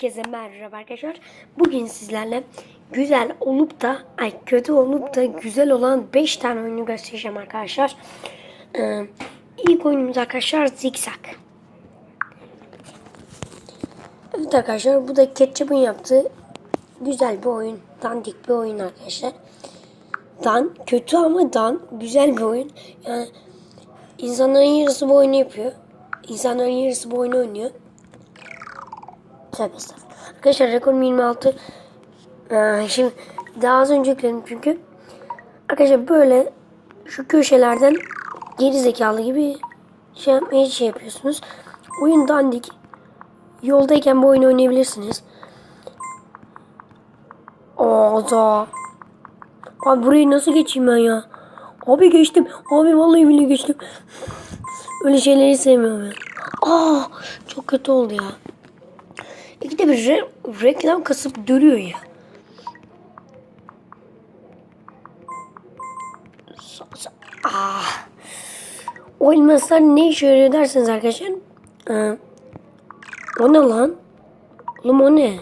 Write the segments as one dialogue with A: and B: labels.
A: Herkese merhaba arkadaşlar. Bugün sizlerle güzel olup da ay kötü olup da güzel olan 5 tane oyunu göstereceğim arkadaşlar. Ee, ilk oyunumuz arkadaşlar Zigzag. Evet arkadaşlar bu da Ketchup'ın yaptığı güzel bir oyun. Dandik bir oyun arkadaşlar. Dan kötü ama dan güzel bir oyun. Yani insanların yarısı bu oyunu yapıyor. İnsanların yarısı bu oyunu oynuyor. Tövbe estağfurullah. Arkadaşlar rekorum 26. Ee, şimdi daha az önce yükledim çünkü. Arkadaşlar böyle şu köşelerden geri zekalı gibi şey yapmaya şey yapıyorsunuz. Oyun dandik. Yoldayken bu oyunu oynayabilirsiniz. Aa da. Abi burayı nasıl geçeyim ben ya? Abi geçtim. Abi vallahi bile geçtim. Öyle şeyleri sevmiyorum ya. Aa çok kötü oldu ya. İkide bir re- reklam kasıp duruyor ya. Ah. O elmaslar ne işe yarıyor derseniz arkadaşlar. Ee, o ne lan? Oğlum o ne?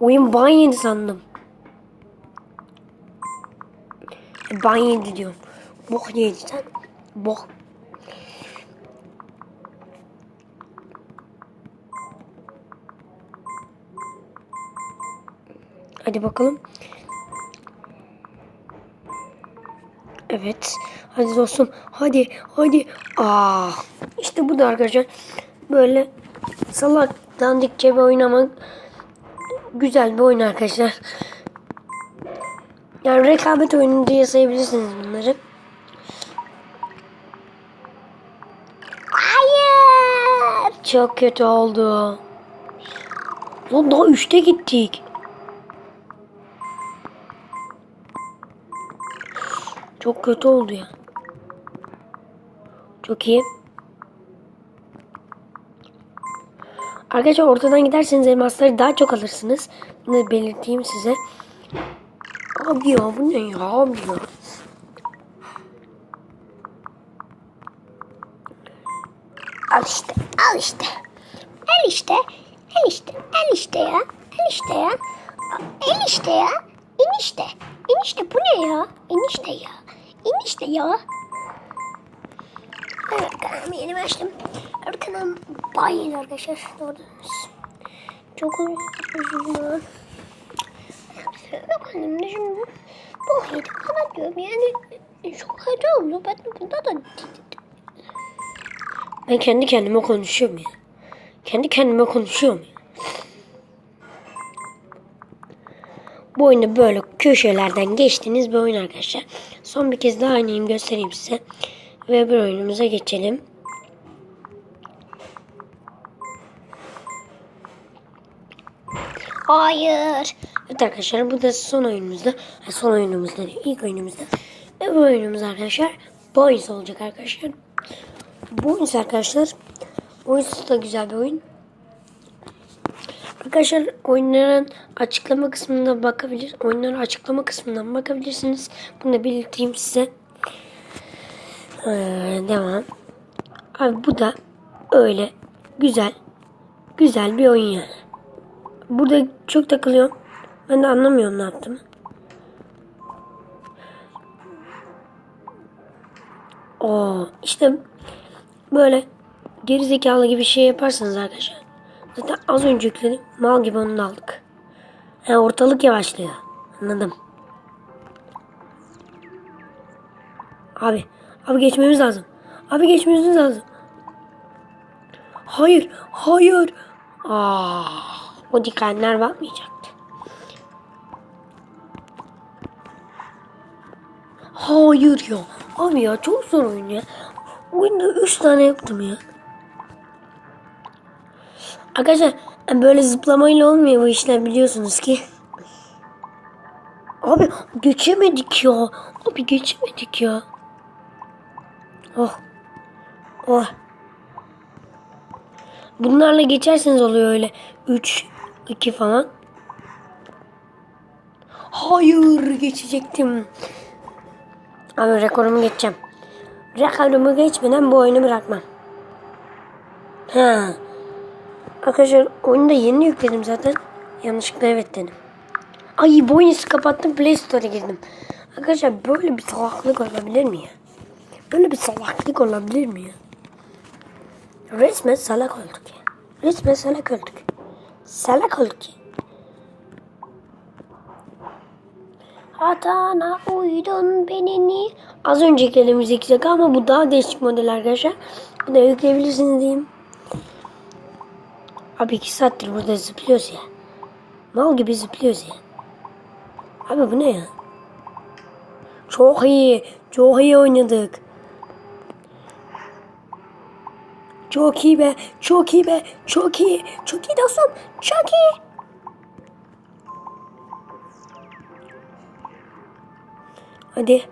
A: Oyun ban yedi sandım. Ban yedi diyorum. Bok yedi. Bok. Hadi bakalım. Evet. Hadi dostum. Hadi. Hadi. Aa. İşte bu da arkadaşlar. Böyle salak dandikçe bir oynamak güzel bir oyun arkadaşlar. Yani rekabet oyunu diye sayabilirsiniz bunları. Hayır. Çok kötü oldu. Lan daha üçte gittik. Çok kötü oldu ya. Çok iyi. Arkadaşlar ortadan giderseniz elmasları daha çok alırsınız. Bunu belirteyim size. Abi ya bu ne ya abi ya. Al işte al işte. Al işte. Al işte. Al işte ya. Al işte ya. El işte ya. Enişte. Enişte bu ne ya? Enişte ya. Enişte ya. Evet kanalımı yeni açtım. Evet kanalım bayağı arkadaşlar. Gördünüz. Çok üzüldüm. Efendim de şimdi bu yedi bana diyorum yani çok kötü oldu. Ben bunda da ben kendi kendime konuşuyorum ya. Kendi kendime konuşuyorum ya. Bu oyunu böyle köşelerden geçtiğiniz bir oyun arkadaşlar. Son bir kez daha oynayayım göstereyim size. Ve bir oyunumuza geçelim. Hayır. Evet arkadaşlar bu da son oyunumuzda. Son oyunumuzda değil, ilk oyunumuzda. Ve bu oyunumuz arkadaşlar Boys olacak arkadaşlar. Boys arkadaşlar. Boys da güzel bir oyun. Arkadaşlar oyunların açıklama kısmında bakabilir. Oyunların açıklama kısmından bakabilirsiniz. Bunu da belirteyim size. Ee, devam. Abi bu da öyle güzel güzel bir oyun yani. Burada çok takılıyorum. Ben de anlamıyorum ne yaptım. Oo, işte böyle geri zekalı gibi şey yaparsanız arkadaşlar. Zaten az önce yükledim. Mal gibi da aldık. Yani ortalık yavaşlıyor. Anladım. Abi. Abi geçmemiz lazım. Abi geçmemiz lazım. Hayır. Hayır. Aa, o dikenler bakmayacaktı. Hayır ya. Abi ya çok zor oyun ya. Oyunda 3 tane yaptım ya. Arkadaşlar böyle zıplamayla olmuyor bu işler biliyorsunuz ki. Abi geçemedik ya. Abi geçemedik ya. Oh. Oh. Bunlarla geçerseniz oluyor öyle. 3, 2 falan. Hayır geçecektim. Ama rekorumu geçeceğim. Rekorumu geçmeden bu oyunu bırakmam. Ha. Arkadaşlar oyunu da yeni yükledim zaten. Yanlışlıkla evet dedim. Ay bu oyunu kapattım Play Store'a girdim. Arkadaşlar böyle bir salaklık olabilir mi ya? Böyle bir salaklık olabilir mi ya? Resmen salak olduk ya. Resmen salak olduk. Salak olduk ya. Hatana uydun benini. Az önceki elimiz yüksek ama bu daha değişik model arkadaşlar. Bu da yükleyebilirsiniz diyeyim. Abi iki saattir burada zıplıyoruz ya. Mal gibi zıplıyoruz ya. Abi bu ne ya? Çok iyi. Çok iyi oynadık. Çok iyi be. Çok iyi be. Çok iyi. Çok iyi dostum. Çok iyi. Hadi.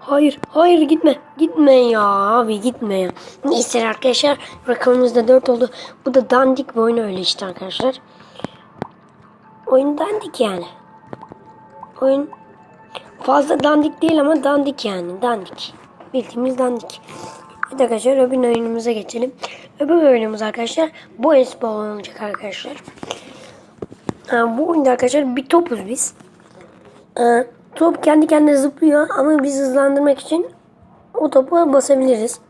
A: Hayır, hayır gitme. Gitme ya abi gitme ya. Neyse arkadaşlar rakamımız da 4 oldu. Bu da dandik bir oyun öyle işte arkadaşlar. Oyun dandik yani. Oyun fazla dandik değil ama dandik yani. Dandik. Bildiğimiz dandik. Evet arkadaşlar öbür oyunumuza geçelim. Öbür oyunumuz arkadaşlar bu esbol olacak arkadaşlar. Ha, bu oyunda arkadaşlar bir topuz biz. Ee, top kendi kendine zıplıyor ama biz hızlandırmak için o topu basabiliriz.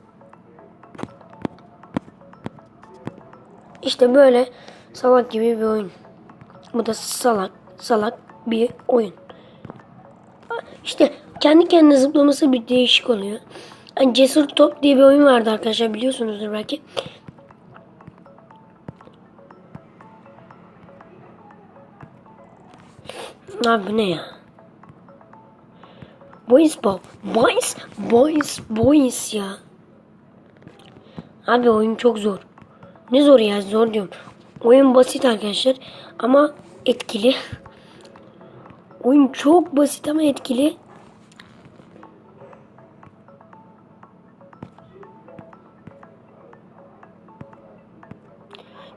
A: İşte böyle salak gibi bir oyun. Bu da salak salak bir oyun. İşte kendi kendine zıplaması bir değişik oluyor. Yani Cesur Top diye bir oyun vardı arkadaşlar biliyorsunuzdur belki. Abi ne ya? Boys Bob. Boys. Boys. Boys ya. Abi oyun çok zor. Ne zor ya zor diyorum. Oyun basit arkadaşlar ama etkili. Oyun çok basit ama etkili.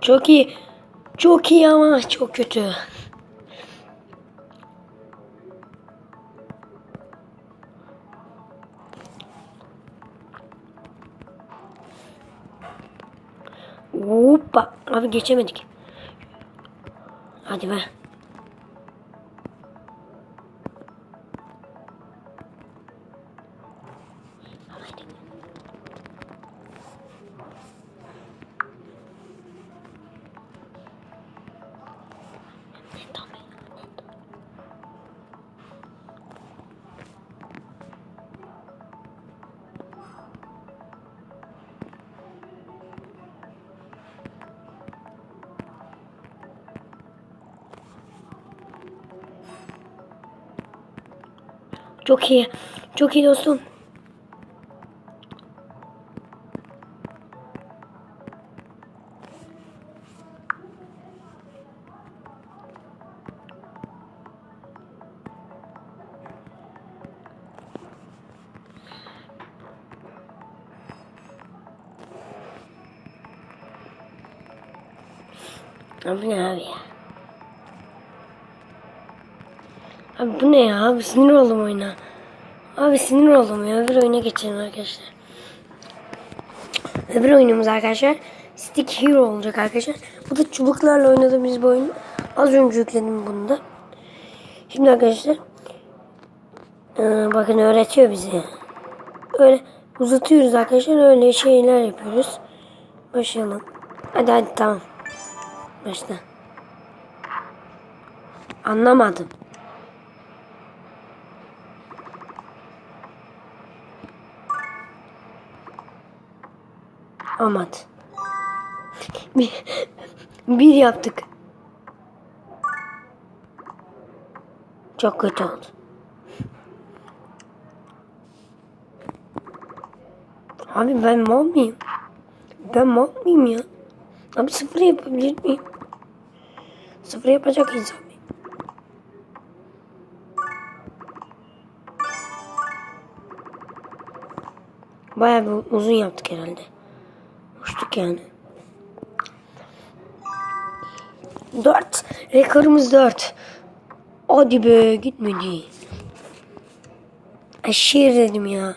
A: Çok iyi. Çok iyi ama çok kötü. Hoppa. Abi geçemedik. Hadi be. Çok iyi. Çok iyi dostum. Abi ne abi ya? Abi bu ne ya? Abi sinir oldum oyuna. Abi sinir oldum ya. Öbür oyuna geçelim arkadaşlar. Öbür oyunumuz arkadaşlar Stick Hero olacak arkadaşlar. Bu da çubuklarla oynadığımız bir oyun. Az önce yükledim bunu da. Şimdi arkadaşlar ee, bakın öğretiyor bize. Öyle uzatıyoruz arkadaşlar. Öyle şeyler yapıyoruz. Başlayalım. Hadi hadi tamam. Başla. Anlamadım. Amat. Bir, bir yaptık. Çok kötü oldu. Abi ben mal mıyım? Ben mal mıyım ya? Abi sıfır yapabilir miyim? Sıfır yapacak insan mıyım? Bayağı bir uzun yaptık herhalde. Uçtuk yani. Dört. Rekorumuz dört. Hadi be gitmedi. Aşırı dedim ya.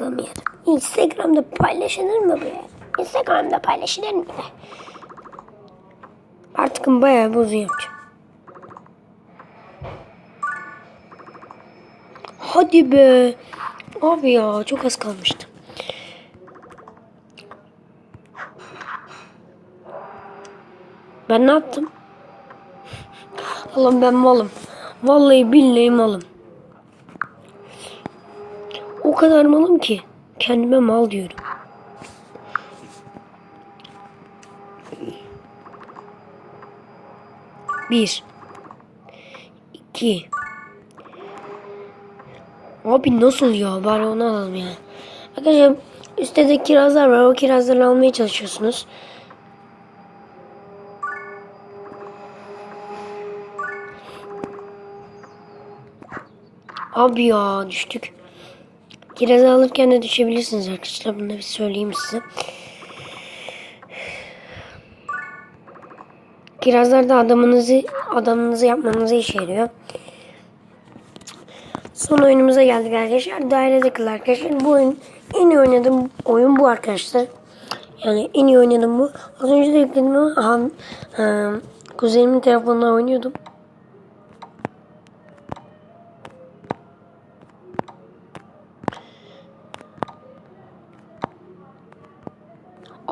A: Alamıyorum. Instagram'da paylaşılır mı bu? Instagram'da paylaşılır mı? Artık bayağı yapacağım. Hadi be. Abi ya çok az kalmıştı. Ben ne yaptım? Allah'ım ben malım. Vallahi billahi malım. O kadar malım ki kendime mal diyorum. Bir. iki. Abi nasıl ya? Bari onu alalım ya. Arkadaşlar üstte de kirazlar var. O kirazları almaya çalışıyorsunuz. Abi ya düştük. Kirazı alırken de düşebilirsiniz arkadaşlar. Bunu da bir söyleyeyim size. Kirazlar da adamınızı adamınızı yapmanıza işe yarıyor. Son oyunumuza geldik arkadaşlar. Dairede kıl arkadaşlar. Bu oyun en iyi oynadığım oyun bu arkadaşlar. Yani en iyi oynadığım bu. Az önce de yükledim ama kuzenimin telefonuna oynuyordum.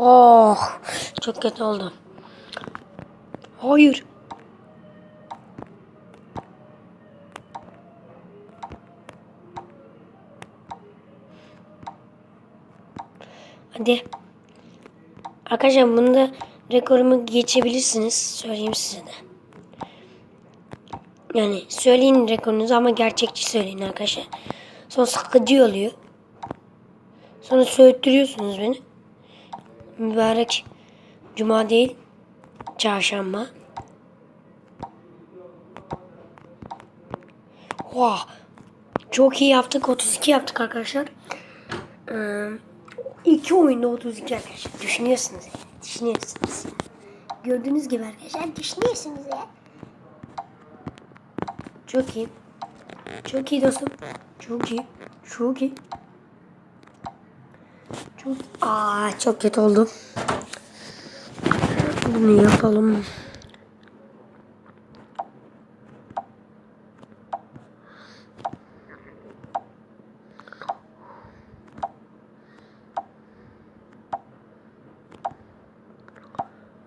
A: Oh, çok kötü oldu. Hayır. Hadi. Arkadaşlar bunu da rekorumu geçebilirsiniz. Söyleyeyim size de. Yani söyleyin rekorunuzu ama gerçekçi söyleyin arkadaşlar. Sonra sıkıcı oluyor. Sonra söğüttürüyorsunuz beni. Mübarek cuma değil çarşamba. Oha. Çok iyi yaptık. 32 yaptık arkadaşlar. Ee, iki oyunda 32 arkadaşlar. Düşünüyorsunuz ya. Düşünüyorsunuz. Gördüğünüz gibi arkadaşlar düşünüyorsunuz ya. Çok iyi. Çok iyi dostum. Çok iyi. Çok iyi. Çok Aa çok kötü oldu. Bunu yapalım.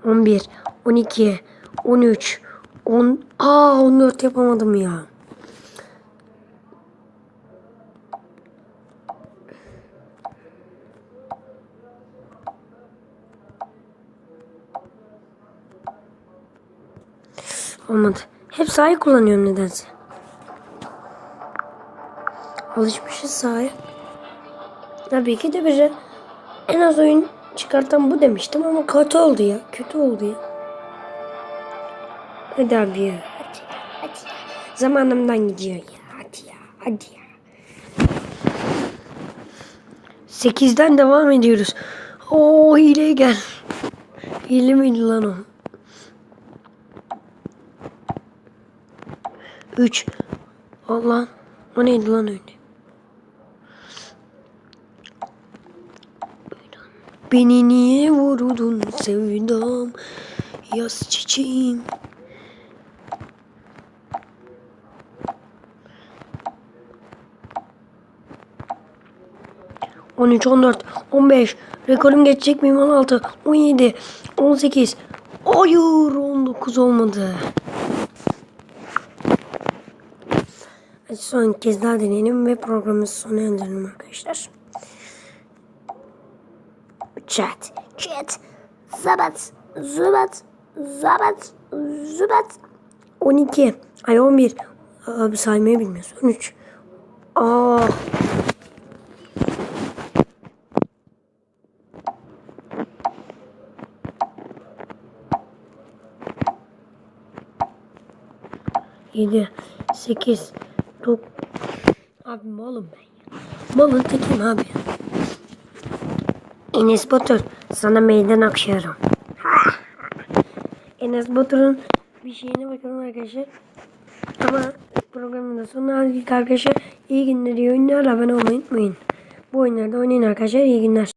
A: On bir, on iki, on üç, on... Aa on dört yapamadım ya. Olmadı. Hep sahayı kullanıyorum nedense. Alışmışız sahaya. Tabii ki de bize en az oyun çıkartan bu demiştim ama kötü oldu ya. Kötü oldu ya. Hadi abi ya. Hadi ya. Hadi ya. Zamanımdan gidiyor ya. Hadi ya. Hadi ya. Sekizden devam ediyoruz. Oo hileye gel. Hile miydi lan o? 3 Allah o neydi lan öyle? Beni niye vurdun sevdam yaz çiçeğim On üç, on dört, on beş. Rekorum geçecek miyim? On altı, on yedi, on sekiz. Hayır, on dokuz olmadı. Son kez daha deneyelim ve programımızı sona erdirelim arkadaşlar. Chat, chat, zabat, zubat, zabat, zubat. 12, ay 11. Abi saymayı bilmiyorsun. 13. Aa. Yedi, sekiz, Dok abi malım ben ya. Malın tekim abi. Enes Batur sana meydan akşıyorum. Enes Batur'un bir şeyine bakalım arkadaşlar. Ama programın da sonuna geldik arkadaşlar. İyi günler, iyi oyunlar. Abone olmayı unutmayın. Bu oyunları da oynayın arkadaşlar. İyi günler.